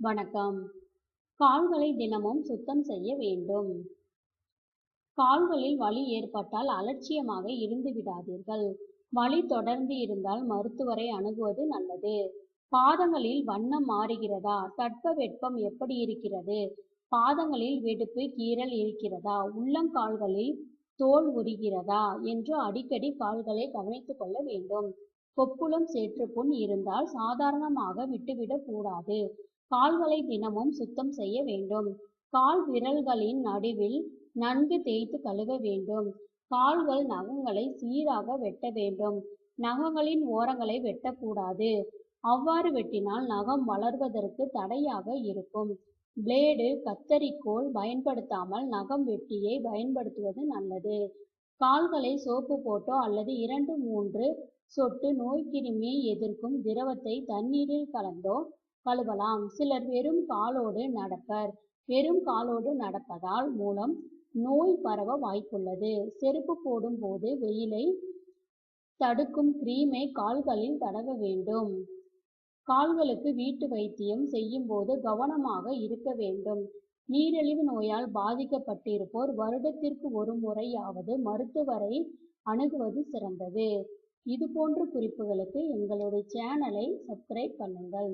வணக்கம். கால்களை தினமும் சுத்தம் செய்ய வேண்டும். கால்களில் வலி ஏற்பட்டால் அலட்சியமாக இருந்து விடாதீர்கள். வலி தொடர்ந்து இருந்தால் மருத்துவரை அணுகுவது நல்லது. பாதங்களில் வண்ணம் மாறுகிறதா? தட்பவெப்பம் எப்படி இருக்கிறது? பாதங்களில் வெடிப்பு கீறல் இருக்கிறதா? உள்ளங்கால்களில் தோல் உரிகிறதா? என்று அடிக்கடி கால்களை கவனித்துக் கொள்ள வேண்டும். கொப்புளம் சேற்றுப்புண் இருந்தால் சாதாரணமாக விட்டுவிடக் கூடாது. கால்களை தினமும் சுத்தம் செய்ய வேண்டும். கால் விரல்களின் நடுவில் நன்கு தேய்த்து கழுவ வேண்டும். கால்கள் நகங்களை சீராக வெட்ட வேண்டும். நகங்களின் ஓரங்களை வெட்டக்கூடாது. அவ்வாறு வெட்டினால் நகம் வளர்வதற்கு தடையாக இருக்கும். பிளேடு கத்தரிக்கோல் பயன்படுத்தாமல் நகம் வெட்டியை பயன்படுத்துவது நல்லது. கால்களை சோப்பு போட்டோ அல்லது இரண்டு மூன்று சொட்டு நோய்க்கிருமியை எதிர்க்கும் திரவத்தை தண்ணீரில் கலந்தோ கழுவலாம். சிலர் வெறும் காலோடு நடப்பர். வெறும் காலோடு நடப்பதால் மூலம் நோய் பரவ வாய்ப்புள்ளது. செருப்பு போடும் போது வெயிலை தடுக்கும் கிரீமை கால்களில் தடவ வேண்டும். கால்களுக்கு வீட்டு வைத்தியம் செய்யும் போது கவனமாக இருக்க வேண்டும். நீரிழிவு நோயால் பாதிக்கப்பட்டிருப்போர் வருடத்திற்கு ஒரு முறையாவது மருத்துவரை அணுகுவது சிறந்தது. இது போன்ற குறிப்புகளுக்கு எங்களுடைய சேனலை சப்ஸ்கிரைப் பண்ணுங்கள்.